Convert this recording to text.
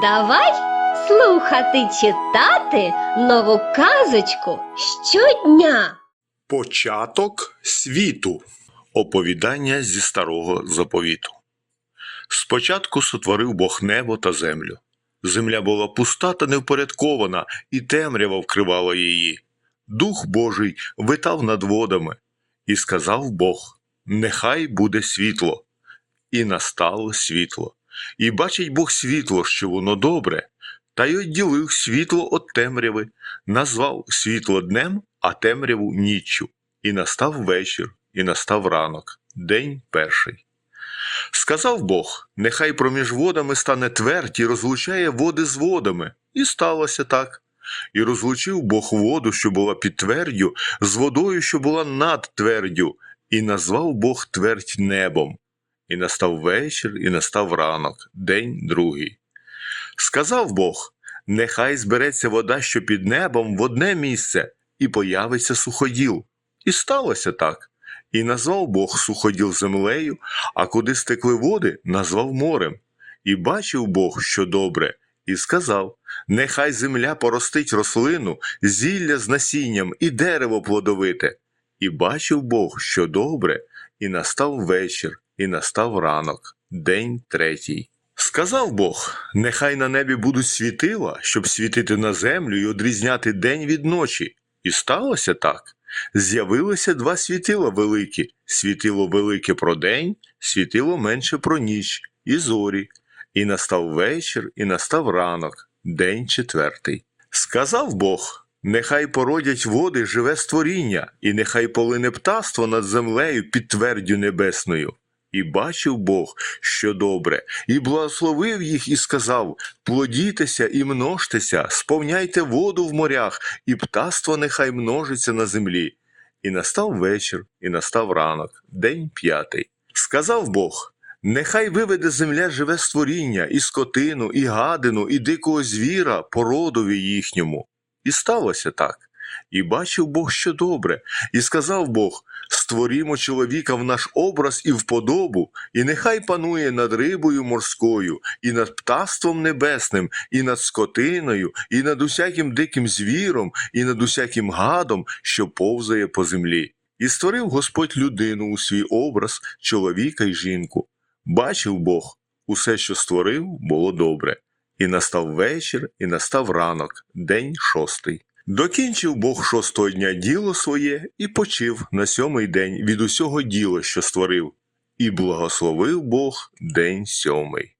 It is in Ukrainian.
Давай слухати читати нову казочку щодня. Початок світу. Оповідання зі старого заповіту. Спочатку сотворив Бог небо та землю. Земля була пуста та невпорядкована, і темрява вкривала її. Дух Божий витав над водами, і сказав Бог: Нехай буде світло. І настало світло. І бачить Бог світло, що воно добре, та й відділив світло від темряви, назвав світло днем, а темряву ніччю. І настав вечір, і настав ранок, день перший. Сказав Бог: нехай проміж водами стане твердь і розлучає води з водами. І сталося так. І розлучив Бог воду, що була під твердю, з водою, що була над твердю, і назвав Бог твердь небом. І настав вечір, і настав ранок, день другий. Сказав Бог: нехай збереться вода, що під небом, в одне місце, і появиться суходіл. І сталося так. І назвав Бог суходіл землею, а куди стекли води, назвав морем. І бачив Бог, що добре, і сказав: Нехай земля поростить рослину, зілля з насінням і дерево плодовите. І бачив Бог, що добре, і настав вечір, і настав ранок, день третій. Сказав Бог: нехай на небі будуть світила, щоб світити на землю і одрізняти день від ночі. І сталося так. З'явилося два світила великі: світило велике про день, світило менше про ніч, і зорі. І настав вечір, і настав ранок, день четвертий. Сказав Бог: Нехай породять води живе створіння, і нехай полине птаство над землею під твердю небесною. І бачив Бог, що добре, і благословив їх, і сказав: Плодітеся і множтеся, сповняйте воду в морях, і птаство нехай множиться на землі. І настав вечір, і настав ранок, день п'ятий. Сказав Бог: Нехай виведе земля живе створіння, і скотину, і гадину, і дикого звіра, породові їхньому. І сталося так. І бачив Бог, що добре, і сказав Бог: створімо чоловіка в наш образ і вподобу, і нехай панує над рибою морською, і над птаством небесним, і над скотиною, і над усяким диким звіром, і над усяким гадом, що повзає по землі. І створив Господь людину у свій образ, чоловіка й жінку. Бачив Бог, усе, що створив, було добре. І настав вечір, і настав ранок, день шостий. Докінчив Бог шостого дня діло своє і почив на сьомий день від усього діла, що створив, і благословив Бог день сьомий.